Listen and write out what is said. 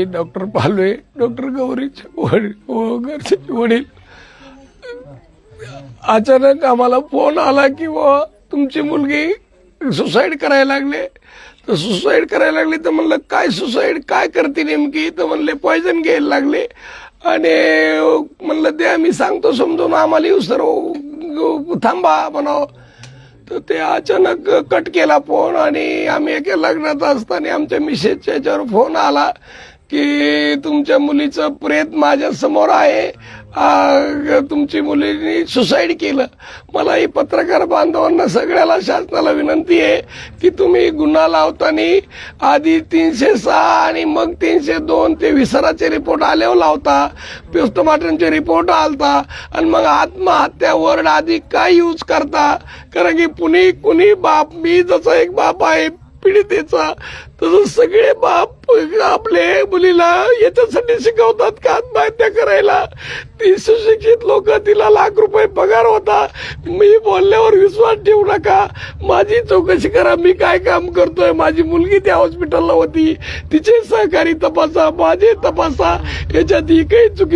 Doctor Palve doctor गौरीचे वडील वडील अचानक आम्हाला फोन आला की बुवा तुमची मुलगी सुसाईड करायला लागले. तर सुसाईड करायला लागली तर म्हणलं काय सुसाईड? काय करते नेमकी? तर म्हणले पॉयझन घ्यायला लागले. आणि म्हणलं ते आम्ही सांगतो समजून आम्हाला येऊ सर थांबा म्हणावं. तर ते अचानक कट केला फोन आणि आम्ही एका लग्नात असताना आमच्या मिसेसच्या याच्यावर फोन आला. की तुमच्या मुलीचं प्रेत माझ्यासमोर आहे. तुमची मुलीने सुसाईड केलं. मला ही पत्रकार बांधवांना सगळ्याला शासनाला विनंती आहे की तुम्ही गुन्हा लावताना आधी तीनशे सहा आणि मग तीनशे दोन ते विसराचे रिपोर्ट आल्यावर लावता पोस्टमार्टमचे रिपोर्ट आलता आणि मग आत्महत्या वर्ड आधी काय यूज करता? कारण की कुणी कुणी बाप मी जसा एक बाप आहे पीडितेचा तसं सगळे बाप आपले मुलीला याच्यासाठी शिकवतात का आत्महत्या करायला? ती सुशिक्षित लोक तिला लाख रुपये पगार होता. मी बोलल्यावर विश्वास ठेवू नका. माझी चौकशी करा मी काय काम करतोय? माझी मुलगी त्या हॉस्पिटलला होती. तिचे सहकारी तपासा माझे तपासा. याच्यात ही काही चुकी